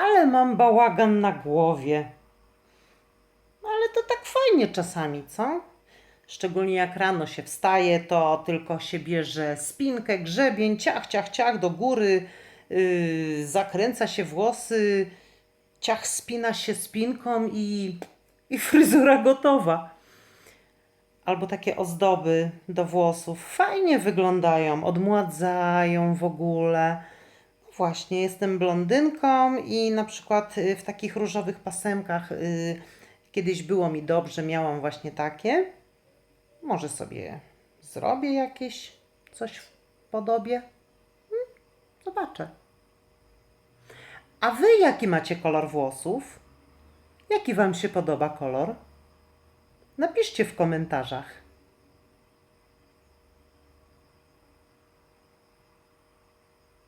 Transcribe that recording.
Ale mam bałagan na głowie. Ale to tak fajnie czasami, co? Szczególnie jak rano się wstaje, to tylko się bierze spinkę, grzebień, ciach, ciach, ciach do góry, yy, zakręca się włosy, ciach spina się spinką i, i fryzura gotowa. Albo takie ozdoby do włosów. Fajnie wyglądają, odmładzają w ogóle. Właśnie, jestem blondynką i na przykład y, w takich różowych pasemkach y, kiedyś było mi dobrze, miałam właśnie takie. Może sobie zrobię jakieś coś w podobie. Hmm, Zobaczę. A wy jaki macie kolor włosów? Jaki wam się podoba kolor? Napiszcie w komentarzach.